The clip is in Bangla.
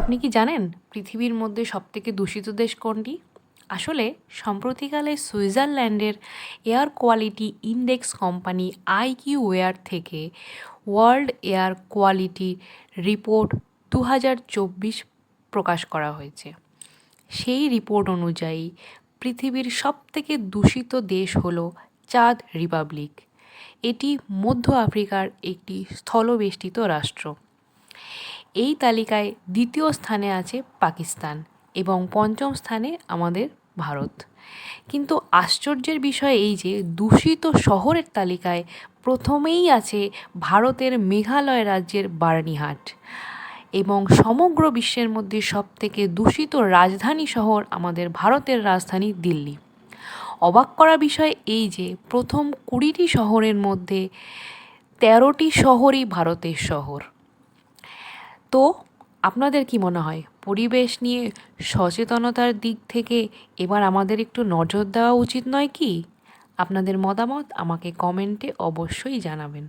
আপনি কি জানেন পৃথিবীর মধ্যে সবথেকে দূষিত দেশ কোনটি? আসলে সম্প্রতিকালে সুইজারল্যান্ডের air quality index company IQ air থেকে ওয়ার্ল্ড এয়ার কোয়ালিটি রিপোর্ট দু হাজার চব্বিশ প্রকাশ করা হয়েছে। সেই রিপোর্ট অনুযায়ী, পৃথিবীর সবথেকে দূষিত দেশ হল চাঁদ রিপাবলিক। এটি মধ্য আফ্রিকার একটি স্থলবেষ্টিত রাষ্ট্র। এই তালিকায় দ্বিতীয় স্থানে আছে পাকিস্তান এবং পঞ্চম স্থানে আমাদের ভারত। কিন্তু আশ্চর্যের বিষয় এই যে, দূষিত শহরের তালিকায় প্রথমেই আছে ভারতের মেঘালয় রাজ্যের বারানিহাট এবং সমগ্র বিশ্বের মধ্যে সবথেকে দূষিত রাজধানী শহর আমাদের ভারতের রাজধানী দিল্লি। অবাক করা বিষয় এই যে, প্রথম কুড়িটি শহরের মধ্যে তেরোটি শহরই ভারতের শহর। তো আপনাদের কি মনে হয়? পরিবেশ নিয়ে সচেতনতার দিক থেকে এবার আমাদের একটু নজর দেওয়া উচিত নয় কি? আপনাদের মতামত আমাকে কমেন্টে অবশ্যই জানাবেন।